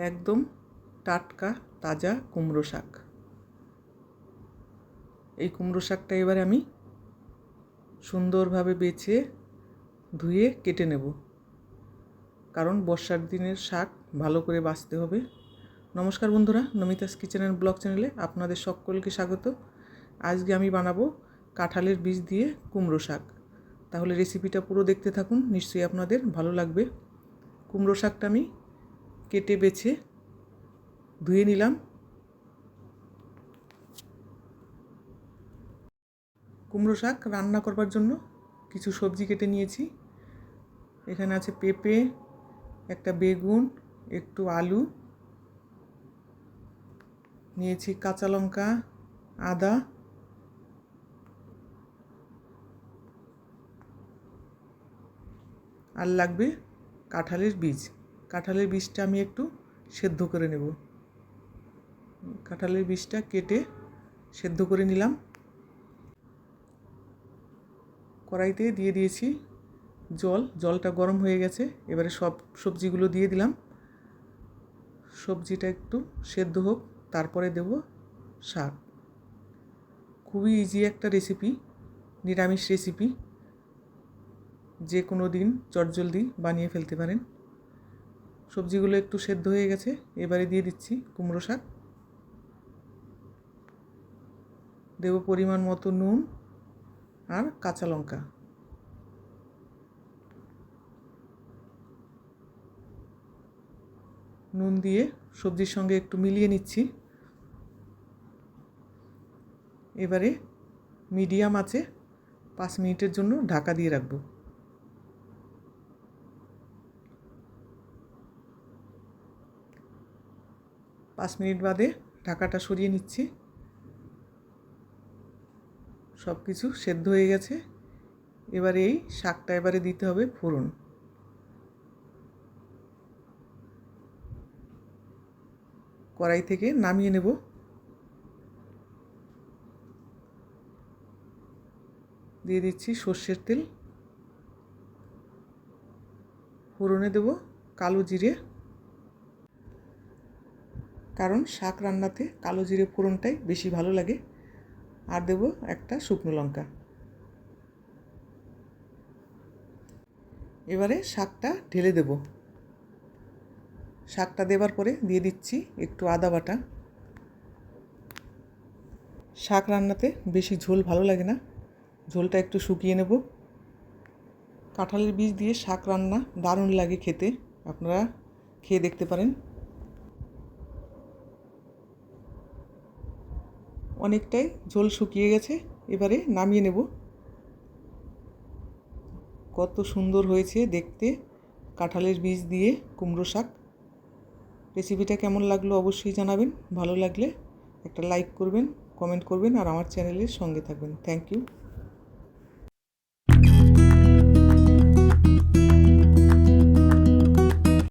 একদম টাটকা, তাজা কুমড়ো শাক। এই কুমড়ো শাকটা এবারে আমি সুন্দরভাবে বেছে, ধুয়ে কেটে নেব। কারণ বর্ষার দিনের শাক ভালো করে বাঁচতে হবে। নমস্কার বন্ধুরা, নমিতাস কিচেন ব্লগ চ্যানেলে আপনাদের সকলকে স্বাগত। আজকে আমি বানাবো কাঁঠালের বীজ দিয়ে কুমড়ো শাক। তাহলে রেসিপিটা পুরো দেখতে থাকুন, নিশ্চয়ই আপনাদের ভালো লাগবে। কুমড়ো শাকটা আমি কেটে বেছে ধুয়ে নিলাম। কুমড়ো শাক রান্না করবার জন্য কিছু সবজি কেটে নিয়েছি। এখানে আছে পেঁপে, একটা বেগুন, একটু আলু। নিয়েছি কাঁচা লঙ্কা, আদা। আর লাগবে কাঁঠালের বীজ। কাঁঠালের বীজটা আমি একটু সেদ্ধ করে নেব। কাঁঠালের বীজটা কেটে সেদ্ধ করে নিলাম। কড়াইতে দিয়ে দিয়েছি জল, জলটা গরম হয়ে গেছে, এবারে সব সবজিগুলো দিয়ে দিলাম। সবজিটা একটু সেদ্ধ হোক, তারপরে দেব শাক। খুবই ইজি একটা রেসিপি নিরামিষ রেসিপি যে কোনো দিন চটজলদি বানিয়ে ফেলতে পারেন। সবজিগুলো একটু সেদ্ধ হয়ে গেছে, এবারে দিয়ে দিচ্ছি কুমড়ো শাক। দেব পরিমাণ মতো নুন আর কাঁচা লঙ্কা। নুন দিয়ে সবজির সঙ্গে একটু মিলিয়ে নিচ্ছি। এবারে মিডিয়াম আছে, পাঁচ মিনিটের জন্য ঢাকা দিয়ে রাখব। পাঁচ মিনিট বাদে ঢাকাটা সরিয়ে নিচ্ছি। সব কিছু সেদ্ধ হয়ে গেছে। এবারে এই শাকটা এবারে দিতে হবে ফোড়ন। কড়াই থেকে নামিয়ে নেব। দিয়ে দিচ্ছি সর্ষের তেল। ফোড়নে দেব কালো জিরে। কারণ শাক রান্নাতে কালো জিরে ফোড়নটাই বেশি ভালো লাগে। আর দেব একটা শুকনো লঙ্কা। এবারে শাকটা ঢেলে দেব। শাকটা দেবার পরে দিয়ে দিচ্ছি একটু আদা বাটা। শাক রান্নাতে বেশি ঝোল ভালো লাগে না। ঝোলটা একটু শুকিয়ে নেব। কাঁঠালের বীজ দিয়ে শাক রান্না দারুণ লাগে খেতে। আপনারা খেয়ে দেখতে পারেন। অনেকটাই ঝোল শুকিয়ে গেছে, এবারে নামিয়ে নেব। কত সুন্দর হয়েছে দেখতে, কাঁঠালের বীজ দিয়ে কুমড়ো শাক। রেসিপিটা কেমন লাগল অবশ্যই জানাবেন, ভালো লাগলে একটা লাইক করবেন, কমেন্ট করবেন, আর আমার চ্যানেলের সঙ্গে থাকবেন। Thank you.